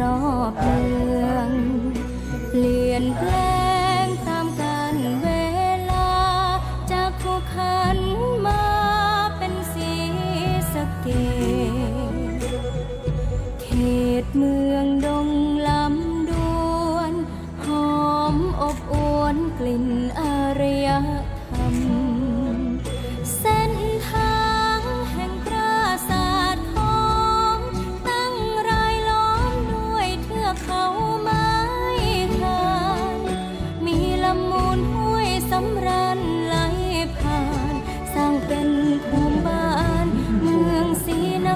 รอบเมืองเปลี่ยนแปลงตามกาลเวลา จากทุกขันมาเป็นสีสเกดเขตเมืองดงลำดวน หอมอบอวนกลิ่นอ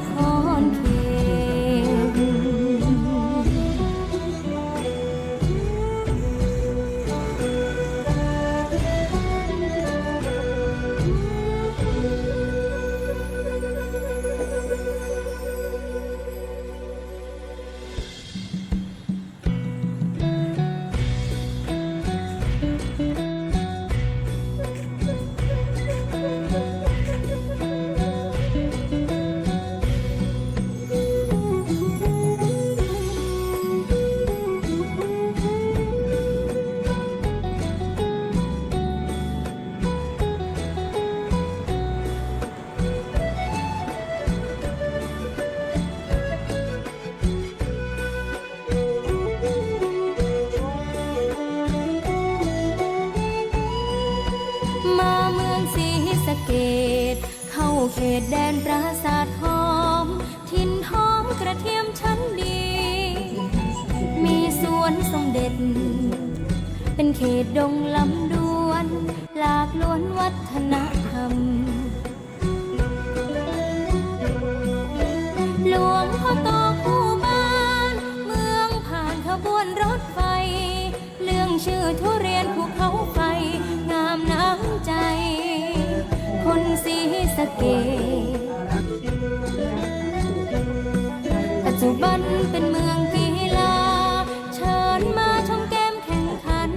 ศ ตแดนปราสาทหอม ทินหอมกระเทียมชั้นดี มีสวนสมเด็จเป็นเขตดงลำดวน หลากล้วนวัฒนธรรม หลวงพ่อโตคู่บ้าน เมืองผ่านขบวนรถไฟ เรื่องชื่อทุเรียนภูเขาไฟ สีสะเกปัจจุบันเป็นเมืองกีฬา เชิญมาชมเกมแข่งขัน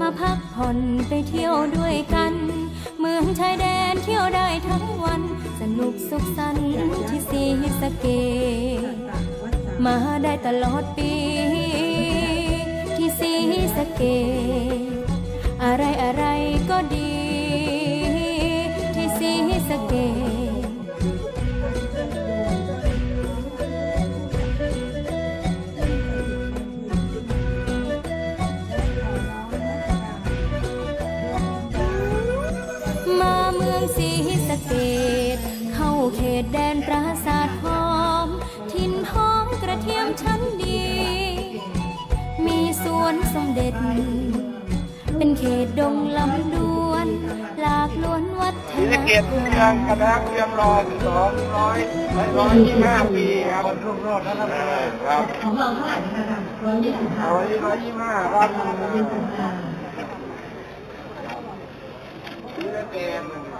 มาพักผ่อนไปเที่ยวด้วยกัน เมืองชายแดนเที่ยวได้ทั้งวัน สนุกสุขสันต์ที่สีสะเก มาได้ตลอดปี ที่สีสะเก อะไรอะไรก็ดี สะเกดมาเมืองศรีสะเกดเข้าเขตแดนปราสาทหอม ทินหอมกระเทียมชั้นดี มีสวนสมเด็จ เป็นเขตดงลำด เกดธรรุ่งรเรืองคณะเรียมรอสองร้อยร้อยยี่ห้าปีครับบนรุ่งโรจน์นะครับครับของเราเท่าไหร่นะคะร้อยยี่สิบห้าร้อยร้อยยี่สิบห้าครับ